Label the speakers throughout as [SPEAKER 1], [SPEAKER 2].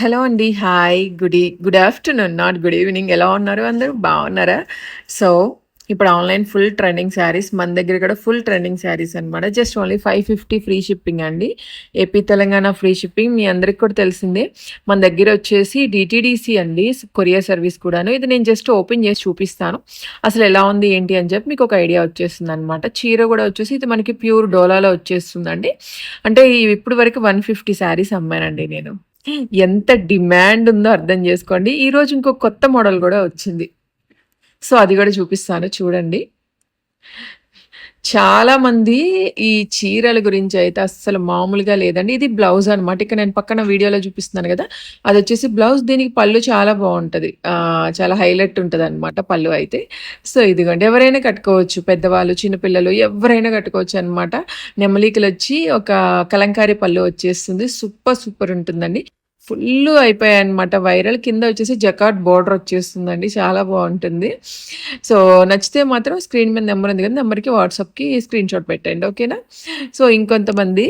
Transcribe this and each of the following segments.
[SPEAKER 1] Hello అండి. Hi. Good ఈ good afternoon not good evening ఎలా ఉన్నారు అందరూ? బాగున్నారా? సో, ఇప్పుడు ఆన్‌లైన్ ఫుల్ ట్రెండింగ్ శారీస్ మన దగ్గర కూడా ఫుల్ ట్రెండింగ్ శారీస్ అనమాట. జస్ట్ ఓన్లీ 550 ఫ్రీ షిప్పింగ్ అండి. AP, Telangana free shipping. మీ అందరికి కూడా తెలిసిందే. మన దగ్గర వచ్చేసి డీటీడీసీ అండి. కొరియర్ సర్వీస్ కూడాను. ఇది నేను జస్ట్ ఓపెన్ చేసి చూపిస్తాను. అసలు ఎలా ఉంది ఏంటి అని చెప్పి మీకు ఒక ఐడియా వచ్చేస్తుంది అనమాట చీర కూడా వచ్చేసి ఇది మనకి ప్యూర్ డోలాలో వచ్చేస్తుందండి. అంటే ఇప్పటి వరకు 150 శారీస్ అమ్మానండి నేను. ఎంత డిమాండ్ ఉందో అర్థం చేసుకోండి. ఈరోజు ఇంకో కొత్త మోడల్ కూడా వచ్చింది. సో, అది కూడా చూపిస్తాను చూడండి. చాలామంది ఈ చీరల గురించి అయితే అస్సలు మామూలుగా లేదండి. ఇది బ్లౌజ్ అనమాట. ఇక నేను పక్కన వీడియోలో చూపిస్తున్నాను కదా! అది వచ్చేసి బ్లౌజ్ దీనికి పళ్ళు చాలా బాగుంటుంది చాలా హైలైట్ ఉంటుంది అనమాట పళ్ళు అయితే. సో, ఇదిగోండి ఎవరైనా కట్టుకోవచ్చు. పెద్దవాళ్ళు, చిన్నపిల్లలు ఎవరైనా కట్టుకోవచ్చు అనమాట నెమలికలు వచ్చి ఒక కలంకారీ పళ్ళు వచ్చేస్తుంది. సూపర్ సూపర్ ఉంటుందండి. ఫుల్లు అయిపోయాయన్నమాట వైరల్. కింద వచ్చేసి జకాట్ బోర్డర్ వచ్చేస్తుందండి. చాలా బాగుంటుంది సో, నచ్చితే మాత్రం స్క్రీన్ మీద నెంబర్ ఉంది కదా! నెంబర్‌కి వాట్సాప్‌కి స్క్రీన్‌షాట్ పెట్టండి. ఓకేనా? సో, ఇంకొంతమంది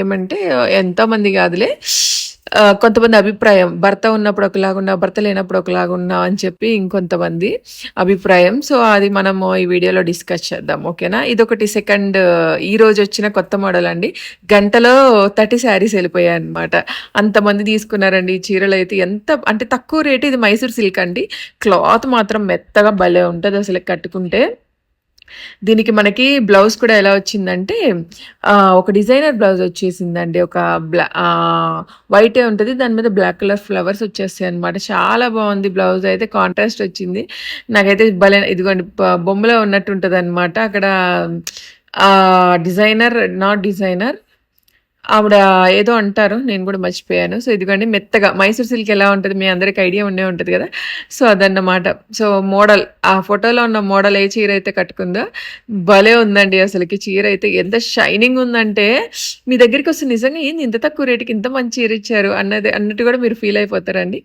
[SPEAKER 1] ఏమంటే ఎంతోమంది కాదులే. కొంతమంది అభిప్రాయం భర్త ఉన్నప్పుడు ఒకలాగున్నా, భర్త లేనప్పుడు ఒకలాగున్నా అని చెప్పి ఇంకొంతమంది అభిప్రాయం. సో, అది మనము ఈ వీడియోలో డిస్కస్ చేద్దాం. ఓకేనా? ఇదొకటి సెకండ్ ఈరోజు వచ్చిన కొత్త మోడల్ అండి. గంటలో 30 శారీస్ వెళ్ళిపోయాయి అనమాట అంతమంది తీసుకున్నారండి. ఈ అయితే ఎంత అంటే తక్కువ రేటు ఇది మైసూర్ సిల్క్ అండి. క్లాత్ మాత్రం మెత్తగా భలే ఉంటుంది అసలు కట్టుకుంటే. దీనికి మనకి బ్లౌజ్ కూడా ఎలా వచ్చిందంటే ఒక డిజైనర్ బ్లౌజ్ వచ్చేసిందండి. ఒక బ్లా వైటే ఉంటుంది దాని మీద బ్లాక్ కలర్ ఫ్లవర్స్ వచ్చేస్తాయి అనమాట చాలా బాగుంది బ్లౌజ్ అయితే కాంట్రాస్ట్ వచ్చింది. నాకైతే భలే ఇదిగోండి బొమ్మలో ఉన్నట్టు ఉంటుంది అనమాట అక్కడ డిజైనర్ నాట్ డిజైనర్ ఆవిడ ఏదో అంటారు. నేను కూడా మర్చిపోయాను. సో, ఇదిగోండి మెత్తగా మైసూర్ సిల్క్ ఎలా ఉంటుంది మీ అందరికి ఐడియా ఉండే ఉంటుంది కదా! సో, అదన్నమాట. సో, మోడల్ ఆ ఫోటోలో ఉన్న మోడల్ ఏ చీర అయితే కట్టుకుందో భలే ఉందండి అసలుకి చీర అయితే ఎంత షైనింగ్ ఉందంటే మీ దగ్గరికి వస్తే నిజంగా ఏంది ఇంత తక్కువ రేట్‌కి ఇంత మంచి చీర ఇచ్చారు అన్నది అన్నట్టు కూడా మీరు ఫీల్ అయిపోతారండి.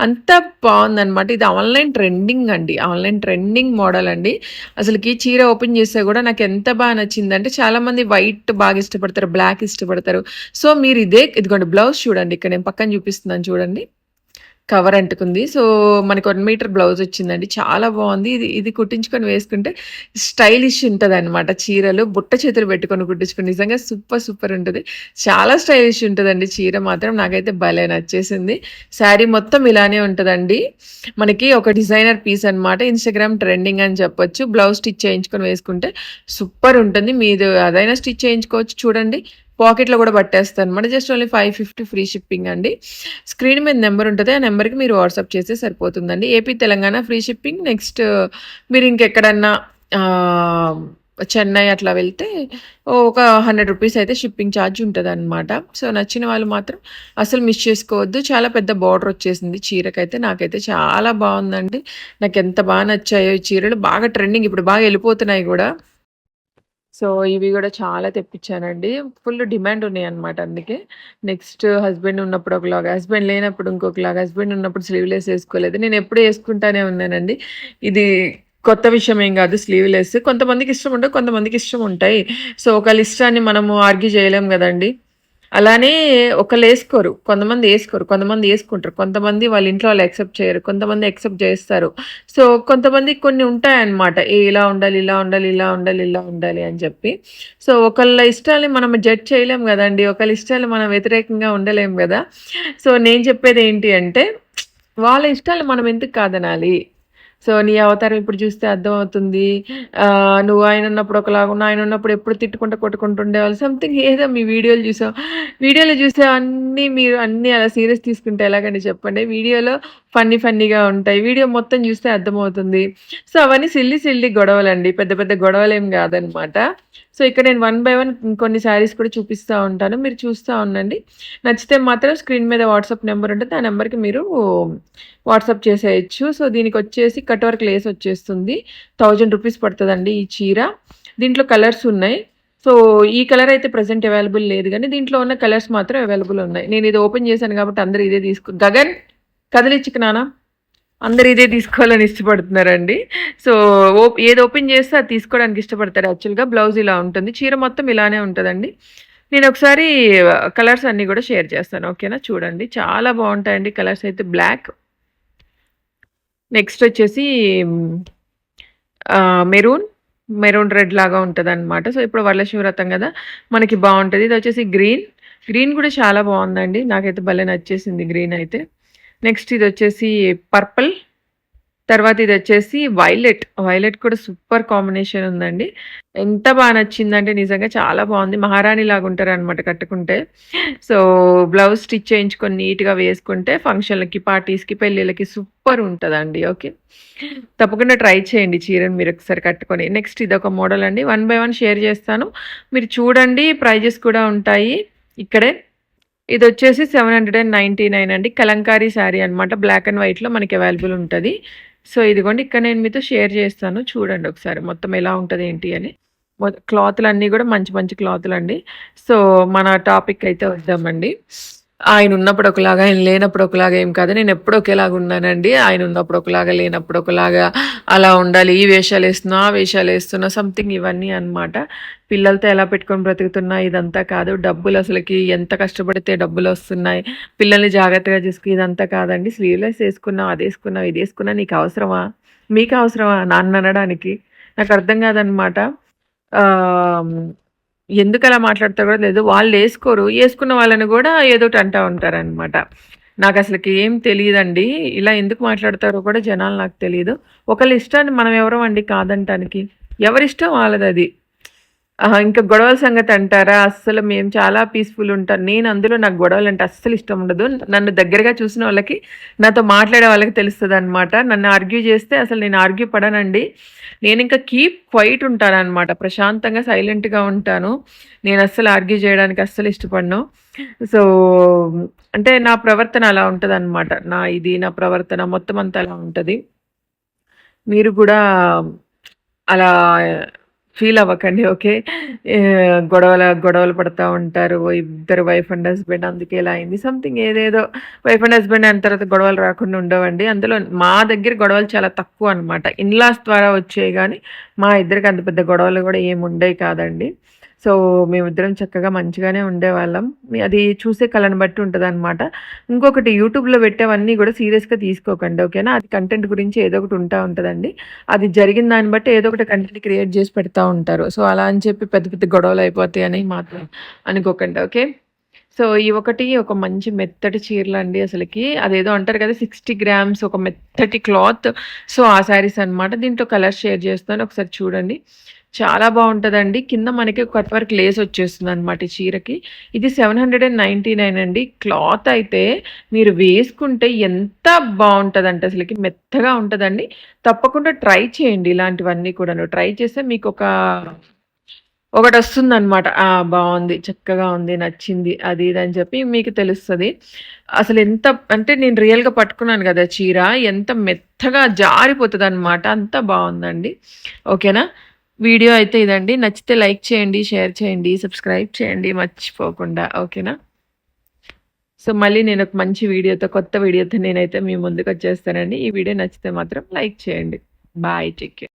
[SPEAKER 1] అంత బాగుందన్నమాట ఇది ఆన్‌లైన్ ట్రెండింగ్ అండి. ఆన్‌లైన్ ట్రెండింగ్ మోడల్ అండి. అసలుకి చీర ఓపెన్ చేస్తే కూడా నాకు ఎంత బాగా నచ్చిందంటే చాలామంది వైట్ బాగా ఇష్టపడతారు. బ్లాక్ ఇష్టపడతారు. సో, మీరు ఇదే ఇదిగోండి బ్లౌజ్ చూడండి. ఇక్కడ నేను పక్కన చూపిస్తున్నాను చూడండి. కవర్ అంటుకుంది. సో, మనకి వన్ మీటర్ బ్లౌజ్ వచ్చిందండి. చాలా బాగుంది ఇది ఇది కుట్టించుకొని వేసుకుంటే స్టైలిష్ ఉంటదనమాట చీరలు. బుట్ట చేతులు పెట్టుకొని కుట్టించుకుని నిజంగా సూపర్ సూపర్ ఉంటుంది చాలా స్టైలిష్ ఉంటుందండి చీర మాత్రం. నాకైతే భలే నచ్చేసింది. శారీ మొత్తం ఇలానే ఉంటుందండి మనకి ఒక డిజైనర్ పీస్ అనమాట. ఇన్‌స్టాగ్రామ్ ట్రెండింగ్ అని చెప్పొచ్చు. బ్లౌజ్ స్టిచ్ చేయించుకొని వేసుకుంటే సూపర్ ఉంటుంది. మీరు అదైనా స్టిచ్ చేయించుకోవచ్చు చూడండి. పాకెట్‌లో కూడా పట్టేస్తదనమాట. జస్ట్ ఓన్లీ 550 ఫ్రీ షిప్పింగ్ అండి. స్క్రీన్ మీద నెంబర్ ఉంటుంది ఆ నెంబర్‌కి మీరు వాట్సాప్ చేస్తే సరిపోతుందండి. AP, Telangana free shipping. Next మీరు ఇంకెక్కడన్నా చెన్నై అట్లా వెళ్తే ఒక 100 రూపీస్ అయితే షిప్పింగ్ ఛార్జ్ ఉంటదనమాట. సో, నచ్చిన వాళ్ళు మాత్రం అసలు మిస్ చేసుకోవద్దు. చాలా పెద్ద బార్డర్ వచ్చేసింది చీరకైతే. నాకైతే చాలా బాగుందండి నాకు ఎంత బాగా నచ్చాయో ఈ చీరలు. బాగా ట్రెండింగ్ ఇప్పుడు బాగా వెళ్ళిపోతున్నాయి కూడా. సో, ఇవి కూడా చాలా తెప్పించానండి. ఫుల్ డిమాండ్ ఉన్నాయన్నమాట అందుకే. నెక్స్ట్ హస్బెండ్ ఉన్నప్పుడు ఒకలాగా, హస్బెండ్ లేనప్పుడు ఇంకొకలాగా, హస్బెండ్ ఉన్నప్పుడు స్లీవ్‌లెస్ ఏసుకోలేదు. నేను ఎప్పుడు ఏసుకుంటానే ఉన్నానండి. ఇది కొత్త విషయం ఏం కాదు స్లీవ్‌లెస్. కొంతమందికి ఇష్టం ఉండవు. కొంతమందికి ఇష్టం ఉంటాయి. సో, ఒకళ్ళ ఇష్టాన్ని మనము ఆర్గ్యూ చేయలేము కదండీ! అలానే ఒకళ్ళు వేసుకోరు కొంతమంది వేసుకోరు కొంతమంది వేసుకుంటారు కొంతమంది వాళ్ళ ఇంట్లో వాళ్ళు యాక్సెప్ట్ చేయరు. కొంతమంది యాక్సెప్ట్ చేస్తారు. సో, కొంతమంది కొన్ని ఉంటాయన్నమాట. ఏ ఇలా ఉండాలి, ఇలా ఉండాలి, ఇలా ఉండాలి, ఇలా ఉండాలి అని చెప్పి. సో, ఒకళ్ళ ఇష్టాలని మనం జడ్జ్ చేయలేం కదండీ! ఒకళ్ళ ఇష్టాలు మనం వ్యతిరేకంగా ఉండలేం కదా! సో, నేను చెప్పేది ఏంటి అంటే వాళ్ళ ఇష్టాలు మనం ఎందుకు కాదనాలి? సో, నీ అవతారం ఇప్పుడు చూస్తే అర్థమవుతుంది. నువ్వు ఆయన ఉన్నప్పుడు ఒకలాగా ఉన్నావు. ఆయన ఉన్నప్పుడు ఎప్పుడు తిట్టుకుంటూ కొట్టుకుంటూ ఉండేవాళ్ళు. సంథింగ్ ఏదో మీ వీడియోలు చూసాం. వీడియోలో చూసే అన్నీ మీరు అన్నీ అలా సీరియస్ తీసుకుంటే ఎలాగండి చెప్పండి. వీడియోలో ఫన్నీ ఫన్నీగా ఉంటాయి. వీడియో మొత్తం చూస్తే అర్థమవుతుంది. సో, అవన్నీ సిల్లీ గొడవలు గొడవలండి. పెద్ద పెద్ద గొడవలేం కాదనమాట. సో, ఇక్కడ నేను వన్ బై వన్ కొన్ని శారీస్ కూడా చూపిస్తా ఉంటాను. మీరు చూస్తా ఉండండి. నచ్చితే మాత్రం స్క్రీన్ మీద వాట్సాప్ నెంబర్ ఉంటుంది ఆ నెంబర్‌కి మీరు వాట్సాప్ చేసేయొచ్చు. సో, దీనికి వచ్చేసి కట్ వర్క్ లేస్ వచ్చేస్తుంది. థౌజండ్ రూపీస్ పడుతుందండి ఈ చీర. దీంట్లో కలర్స్ ఉన్నాయి. సో, ఈ కలర్ అయితే ప్రజెంట్ అవైలబుల్ లేదు కానీ దీంట్లో ఉన్న కలర్స్ మాత్రం అవైలబుల్ ఉన్నాయి. నేను ఇది ఓపెన్ చేశాను కాబట్టి అందరూ ఇదే తీసుకు గగన్ కదిలిచ్చికి నానా అందరు ఇదే తీసుకోవాలని ఇష్టపడుతున్నారండి. సో, ఓప్ ఏది ఓపెన్ చేస్తే అది తీసుకోవడానికి ఇష్టపడతారు యాక్చువల్‌గా. బ్లౌజ్ ఇలా ఉంటుంది. చీర మొత్తం ఇలానే ఉంటుందండి. నేను ఒకసారి కలర్స్ అన్నీ కూడా షేర్ చేస్తాను. ఓకేనా? చూడండి. చాలా బాగుంటాయండి కలర్స్ అయితే. బ్లాక్. నెక్స్ట్ వచ్చేసి మెరూన్. మెరూన్ రెడ్ లాగా ఉంటుంది అనమాట సో ఇప్పుడు వరలక్ష్మి వ్రతం కదా మనకి బాగుంటుంది. ఇది వచ్చేసి గ్రీన్. గ్రీన్ కూడా చాలా బాగుందండి. నాకైతే భలే నచ్చేసింది గ్రీన్ అయితే. నెక్స్ట్ ఇది వచ్చేసి పర్పుల్. తర్వాత ఇది వచ్చేసి వైలెట్. వైలెట్ కూడా సూపర్ కాంబినేషన్ ఉందండి. ఎంత బాగా నచ్చిందంటే నిజంగా చాలా బాగుంది. మహారాణి లాగా ఉంటారు అనమాట కట్టుకుంటే. సో బ్లౌజ్ స్టిచ్ చేయించుకొని నీట్గా వేసుకుంటే ఫంక్షన్లకి పార్టీస్కి పెళ్ళిళ్ళకి సూపర్ ఉంటుందండి. ఓకే? తప్పకుండా ట్రై చేయండి చీరను మీరు ఒకసారి కట్టుకొని. నెక్స్ట్ ఇది ఒక మోడల్ అండి. వన్ బై వన్ షేర్ చేస్తాను. మీరు చూడండి. ప్రైజెస్ కూడా ఉంటాయి. ఇక్కడే. ఇది వచ్చేసి seven hundred and ninety nine అండి. కలంకారీ శారీ అనమాట బ్లాక్ అండ్ వైట్లో మనకి అవైలబుల్ ఉంటుంది. సో ఇదిగోండి ఇక్కడ నేను మీతో షేర్ చేస్తాను. చూడండి ఒకసారి మొత్తం ఎలా ఉంటుంది ఏంటి అని. క్లాత్లు అన్నీ కూడా మంచి మంచి క్లాత్లు అండి సో మన టాపిక్ అయితే వద్దామండి. ఆయన ఉన్నప్పుడు ఒకలాగా ఆయన లేనప్పుడు ఒకలాగా ఏం కాదు. నేను ఎప్పుడు ఒకేలాగా ఉన్నానండి. ఆయన ఉన్నప్పుడు ఒకలాగా లేనప్పుడు ఒకలాగా. అలా ఉండాలి ఈ వేషాలు వేస్తున్నా ఆ వేషాలు వేస్తున్నా సంథింగ్ ఇవన్నీ అనమాట పిల్లలతో ఎలా పెట్టుకొని బ్రతుకుతున్నా ఇదంతా కాదు. డబ్బులు అసలుకి ఎంత కష్టపడితే డబ్బులు వస్తున్నాయి. పిల్లల్ని జాగ్రత్తగా చూసుకుని ఇదంతా కాదండి. స్లీవ్లెస్ వేసుకున్నావు అది వేసుకున్నావు ఇది వేసుకున్నా నీకు అవసరమా? మీకు అవసరమా? నాన్న అనడానికి. నాకు అర్థం కాదనమాట ఎందుకు అలా మాట్లాడతారు కూడా లేదు వాళ్ళు వేసుకోరు. వేసుకున్న వాళ్ళని కూడా ఏదోటి అంటూ ఉంటారనమాట నాకు అసలుకి ఏం తెలియదండి. ఇలా ఎందుకు మాట్లాడతారో కూడా జనాలు నాకు తెలియదు ఒకళ్ళ ఇష్టాన్ని మనం ఎవరం అండి కాదంటానికి. ఎవరిష్టం వాళ్ళది అది ఇంకా గొడవల సంగతి అంటారా? అస్సలు మేము చాలా పీస్ఫుల్ ఉంటాం. నేను అందులో నాకు గొడవలు అంటే అస్సలు ఇష్టం ఉండదు. నన్ను దగ్గరగా చూసిన వాళ్ళకి నాతో మాట్లాడే వాళ్ళకి తెలుస్తుంది అనమాట నన్ను ఆర్గ్యూ చేస్తే అసలు నేను ఆర్గ్యూ పడనండి. నేను ఇంకా కీప్ క్వైట్ ఉంటాను అనమాట ప్రశాంతంగా సైలెంట్గా ఉంటాను. నేను అస్సలు ఆర్గ్యూ చేయడానికి అస్సలు ఇష్టపడను. సో అంటే నా ప్రవర్తన అలా ఉంటుంది అనమాట నా ఇది నా ప్రవర్తన మొత్తం అంతా అలా ఉంటుంది. మీరు కూడా అలా ఫీల్ అవ్వకండి ఓకే? గొడవల గొడవలు పడుతూ ఉంటారు ఇద్దరు వైఫ్ అండ్ హస్బెండ్ అందుకే ఇలా అయింది. సంథింగ్ ఏదేదో వైఫ్ అండ్ హస్బెండ్ అయిన తర్వాత గొడవలు రాకుండా ఉండవండి. అందులో మా దగ్గర గొడవలు చాలా తక్కువ అనమాట ఇన్లాస్ ద్వారా వచ్చాయి కానీ మా ఇద్దరికి అంత పెద్ద గొడవలు కూడా ఏమి ఉండేవి కాదండి. సో మేమిద్దరం చక్కగా మంచిగానే ఉండేవాళ్ళం. అది చూసే కళను బట్టి ఉంటుంది అనమాట ఇంకొకటి యూట్యూబ్లో పెట్టేవన్నీ కూడా సీరియస్గా తీసుకోకండి ఓకేనా? అది కంటెంట్ గురించి ఏదో ఒకటి ఉంటా ఉంటుందండి. అది జరిగిన దాన్ని బట్టి ఏదో ఒకటి కంటెంట్ క్రియేట్ చేసి పెడతా ఉంటారు. సో అలా అని చెప్పి పెద్ద పెద్ద గొడవలు అయిపోతాయి అని మాత్రం అనుకోకండి ఓకే? సో ఈ ఒకటి ఒక మంచి మెత్తటి చీరలు అండి అసలుకి. అదేదో అంటారు కదా సిక్స్టీ గ్రామ్స్ ఒక మెత్తటి క్లాత్. సో ఆ శారీస్ అనమాట దీంట్లో కలర్ షేర్ చేస్తాను. ఒకసారి చూడండి. చాలా బాగుంటుందండి. కింద మనకి కట్ వర్క్ లేస్ వచ్చేస్తుంది అనమాట ఈ చీరకి. ఇది seven hundred and ninety nine అండి. క్లాత్ అయితే మీరు వేసుకుంటే ఎంత బాగుంటుందంటే అసలుకి మెత్తగా ఉంటుందండి. తప్పకుండా ట్రై చేయండి ఇలాంటివన్నీ కూడాను. ట్రై చేస్తే మీకు ఒక ఒకటి వస్తుంది అనమాట బాగుంది. చక్కగా ఉంది. నచ్చింది. అది ఇది అని చెప్పి మీకు తెలుస్తుంది. అసలు ఎంత అంటే నేను రియల్గా పట్టుకున్నాను కదా చీర. ఎంత మెత్తగా జారిపోతుంది అనమాట అంత బాగుందండి. ఓకేనా? వీడియో అయితే ఇదండి. నచ్చితే లైక్ చేయండి షేర్ చేయండి సబ్స్క్రైబ్ చేయండి. మర్చిపోకుండా. ఓకేనా? సో మళ్ళీ నేను ఒక మంచి వీడియోతో కొత్త వీడియోతో నేనైతే మీ ముందుకు వచ్చేస్తానండి. ఈ వీడియో నచ్చితే మాత్రం లైక్ చేయండి. బాయ్. Take care.